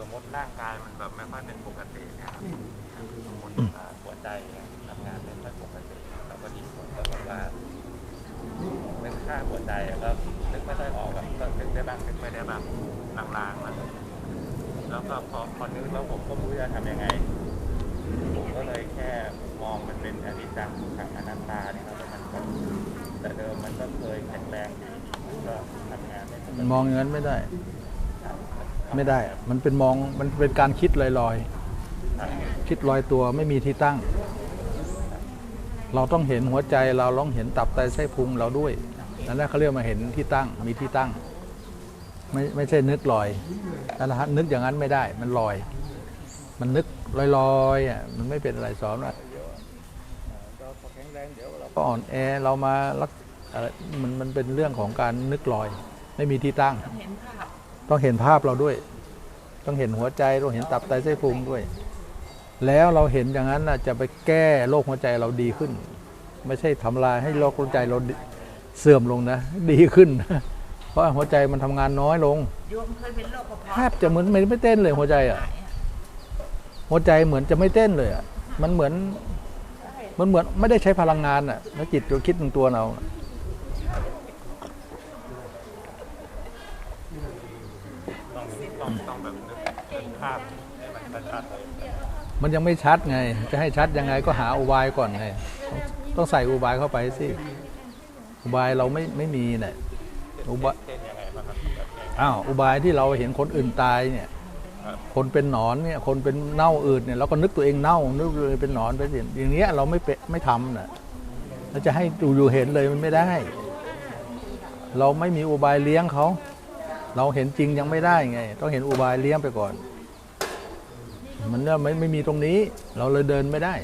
สมมติร่างกายมันแบบไม่ค่อยเป็นปกติเนี่ยครับสมมติอ่าหัวใจเนี่ยทำงานไม่ค่อยปกติแล้วก็ดีผลก็แบบว่านึกค่าหัวใจก็นึกไม่ค่อยออกแบบก็นึกได้บ้างนึกไม่ได้บ้างลางๆนะครับแล้วก็พอพอนึกแล้วผมก็ไม่รู้จะทำยังไง ผมก็เลยแค่มองมันเป็นอนิจจังทุกขังอนัตตาเนี่ยครับมันก็แต่เดิมมันก็เคยแข็งแรงดีมันก็ทำงานได้ปกติ มองอย่างนั้นไม่ได้ ไม่ได้ มันเป็นมอง มันเป็นการคิดลอยๆ คิดลอยตัวไม่มีที่ตั้ง เราต้องเห็นหัวใจเราต้องเห็นตับไตไส้พุงเราด้วยนั่นแหละเขาเรียกมาเห็นที่ตั้ง มีที่ตั้ง ไม่ไม่ใช่นึกลอยถ้าเรานึกอย่างนั้นไม่ได้ มันลอย มันนึกลอยๆอะ มันไม่เป็นอะไรสอนว่าเราพอแข็งแรงเดี๋ยวเราก็อ่อนแอเรามารักอะไรมันมันเป็นเรื่องของการนึกลอย ไม่มีที่ตั้งเห็นภาพ ต้องเห็นภาพเราด้วย ต้องเห็นหัวใจต้องเห็นตับไตไส้พุงด้วย แล้วเราเห็นอย่างนั้นนะจะไปแก้โรคหัวใจเราดีขึ้น ไม่ใช่ทำลายให้โรคหัวใจเราเสื่อมลงนะ ดีขึ้น เพราะหัวใจมันทำงานน้อยลงโยมเคยเป็นโรคกระเพาะแทบจะเหมือนไม่ไม่เต้นเลยหัวใจอะหัวใจเหมือนจะไม่เต้นเลยอะมันเหมือนมันเหมือนไม่ได้ใช้พลังงานอะแล้วจิตตัวคิดหนึ่งตัวเรา ต้องต้องต้องแบบนึกนึกภาพให้มันชัดๆเลยมันยังไม่ชัดไง จะให้ชัดยังไงก็หาอุบายก่อนไง ต้องใส่อุบายเข้าไปสิ อุบายเราไม่ไม่มีเนี่ยอุบายเช่นยังไงบ้างครับแบบยังไงอ้าวอุบายที่เราเห็นคนอื่นตายเนี่ยครับคนเป็นหนอนเนี่ย คนเป็นเน่าอืดเนี่ยเราก็นึกตัวเองเน่า นึกตัวเองเป็นหนอนไปสิอย่างเงี้ยเราไม่เปะไม่ทำน่ะเราจะให้อยู่ๆเห็นเลยมันไม่ได้ เราไม่มีอุบายเลี้ยงเขา เราเห็นจริงยังไม่ได้ไง ต้องเห็นอุบายเลี้ยงไปก่อน มันเนี่ยไม่ไม่มีตรงนี้ เราเลยเดินไม่ได้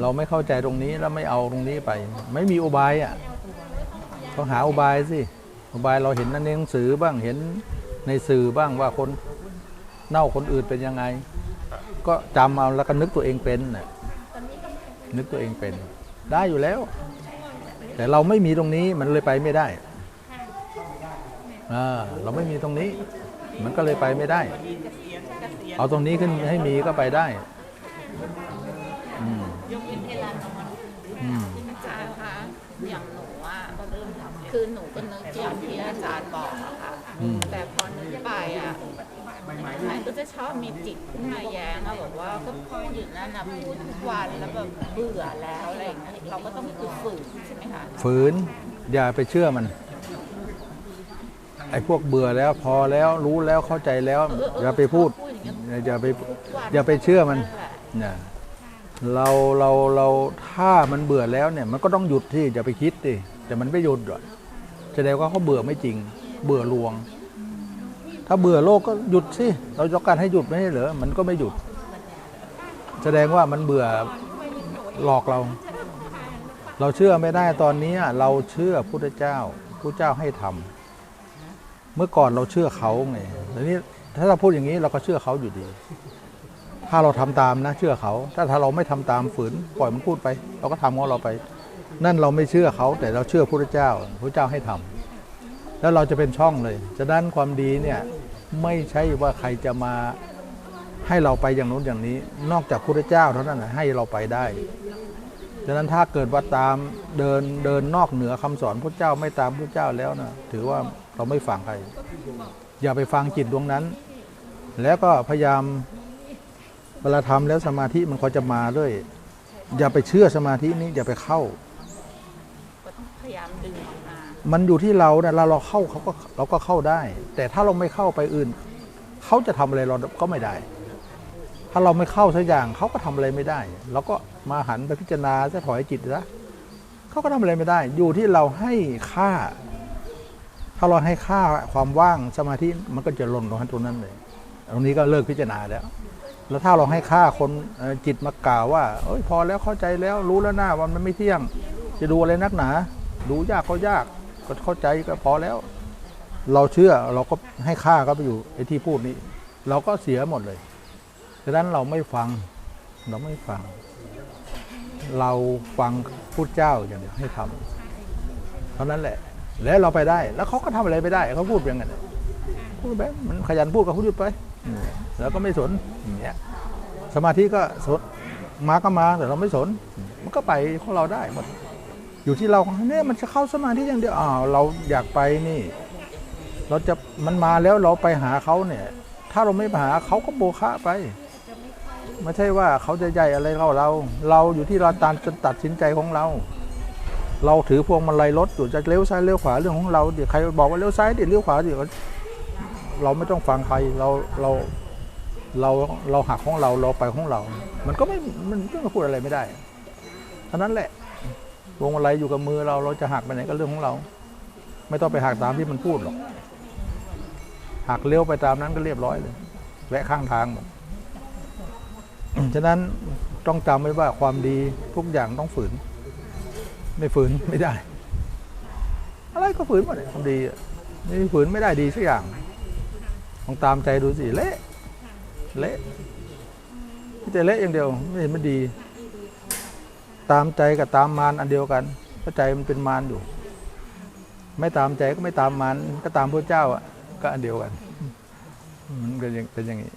เราไม่เข้าใจตรงนี้แล้วไม่เอาตรงนี้ไป ไม่มีอุบายอะต้องหาอุบายสิอุบายเราเห็นในหนังสือบ้างเห็นในสื่อบ้างว่าคนเน่าคนอื่นเป็นยังไง ก็จำเอาแล้วก็นึกตัวเองเป็นน่ะนึกตัวเองเป็น ได้อยู่แล้ว แต่เราไม่มีตรงนี้มันเลยไปไม่ได้ อ่าเราไม่มีตรงนี้ มันก็เลยไปไม่ได้ เอาตรงนี้ขึ้นให้มีก็ไปได้อืมอืมอาจารย์คะอย่างหนูอะคือหนูก็นึกอย่างที่อาจารย์บอกอะค่ะอืมแต่พอนึกไปอะมันก็จะชอบมีจิตขึ้นมาแย้งอะบอกว่าก็พูดอยู่นั่นนะพูดทุกวันแล้วแบบเบื่อแล้วอะไรอย่างเงี้ยเราก็ต้องฝึกฝืนใช่ไหมคะฝืนอย่าไปเชื่อมัน ไอ้พวกเบื่อแล้วพอแล้วรู้แล้วเข้าใจแล้ว อย่าไปพูด อย่าไปอย่าไปเชื่อมันเนี่ยเราเราเราถ้ามันเบื่อแล้วเนี่ย มันก็ต้องหยุดที่อย่าไปคิดดิแต่มันไม่หยุดหรอกแสดงว่าเขาเบื่อไม่จริง เบื่อลวง ถ้าเบื่อโลกก็หยุดสิเราต้องการให้หยุดไม่ใช่เหรอมันก็ไม่หยุด แสดงว่ามันเบื่อหลอกเรา เราเชื่อไม่ได้ตอนนี้เราเชื่อพุทธเจ้าพุทธเจ้าให้ทำ เมื่อก่อนเราเชื่อเขาไงทีนี้ถ้าเราพูดอย่างนี้เราก็เชื่อเขาอยู่ดี ถ้าเราทำตามนะ เชื่อเขา ถ้าถ้าเราไม่ทำตามฝืนปล่อยมันพูดไป เราก็ทำของเราไป นั่นเราไม่เชื่อเขา แต่เราเชื่อพุทธเจ้าพุทธเจ้าให้ทำแล้วเราจะเป็นช่องเลยฉะนั้นความดีเนี่ยไม่ใช่ว่าใครจะมาให้เราไปอย่างโน้นอย่างนี้ นอกจากพุทธเจ้าเท่านั้นให้เราไปได้ ฉะนั้นถ้าเกิดว่าตามเดินเดินนอกเหนือคำสอนพระเจ้าไม่ตามพระเจ้าแล้วนะถือว่าเราไม่ฟังใคร อย่าไปฟังจิตดวงนั้น แล้วก็พยายามเวลาทำแล้วสมาธิมันก็จะมาด้วยอย่าไปเชื่อสมาธินี้อย่าไปเข้าพยายามดึงออกมามันอยู่ที่เราเนี่ยเราเราเข้าเขาก็เราก็เข้าได้ แต่ถ้าเราไม่เข้าไปอื่น เขาจะทำอะไรเราก็ไม่ได้ ถ้าเราไม่เข้าสักอย่างเขาก็ทำอะไรไม่ได้เราก็มาหันไปพิจารณาจะถอยจิตซะเขาก็ทำอะไรไม่ได้ อยู่ที่เราให้ค่า ถ้าเราให้ค่าความว่างสมาธิมันก็จะหล่นลงตรงนั้นเลยตรงนี้ก็เลิกพิจารณาแล้ว แล้วถ้าเราให้ค่าคนจิตมากล่าวว่าเอ้ยพอแล้วเข้าใจแล้วรู้แล้วหนะว่ามันไม่เที่ยง จะดูอะไรนักหนา ดูยากก็ยากก็เข้าใจก็พอแล้ว เราเชื่อเราก็ให้ค่าเขาไปอยู่ไอ้ที่พูดนี้ เราก็เสียหมดเลย ดังนั้นเราไม่ฟังเราไม่ฟัง เราฟังพูดเจ้าอย่างเดียวให้ทำเท่านั้นแหละ แล้วเราไปได้ แล้วเขาก็ทำอะไรไม่ได้เขาพูดอย่างนั้นพูดไปมันขยันพูดก็พูดไปแล้วก็ไม่สนเงี้ยสมาธิก็สนมาก็มาแต่เราไม่สน มันก็ไปของเราได้หมดอยู่ที่เราเนี่ยมันจะเข้าสมาธิอย่างเดียวอ้าวเราอยากไปนี่ เราจะมันมาแล้วเราไปหาเขาเนี่ย ถ้าเราไม่ไปหาเขาก็โบคะไป ไม่ใช่ว่าเขาจะใหญ่อะไรเราเรา เราอยู่ที่เราตัดตัดสินใจของเรา เราถือพวงมาลัยรถอยู่จะเลี้ยวซ้ายเลี้ยวขวาเรื่องของเราเดี๋ยวใครบอกว่าเลี้ยวซ้ายเดี๋ยวเลี้ยวขวาเดี๋ยวเราไม่ต้องฟังใครเราเราเราเราหักของเราเราไปของเรา มันก็ไม่มันก็พูดอะไรไม่ได้เท่านั้นแหละพวงมาลัยอยู่กับมือเราเราจะหักไปไหนก็เรื่องของเรา ไม่ต้องไปหักตามที่มันพูดหรอกหักเลี้ยวไปตามนั้นก็เรียบร้อยเลยแวะข้างทางหมด ฉะนั้นต้องจำไว้ว่าความดีทุกอย่างต้องฝืน ไม่ฝืนไม่ได้ อะไรก็ฝืนหมดเลยความดีไม่ฝืนไม่ได้ดีสักอย่างลองตามใจดูสิเละเละที่จเละอย่างเดียวไม่เห็นมันดี ตามใจกับตามมารอันเดียวกันเพราะใจมันเป็นมารอยู่ ไม่ตามใจก็ไม่ตามมารก็ตามพระเจ้าอะก็อันเดียวกันมันเป็นอย่างเป็นอย่างนี้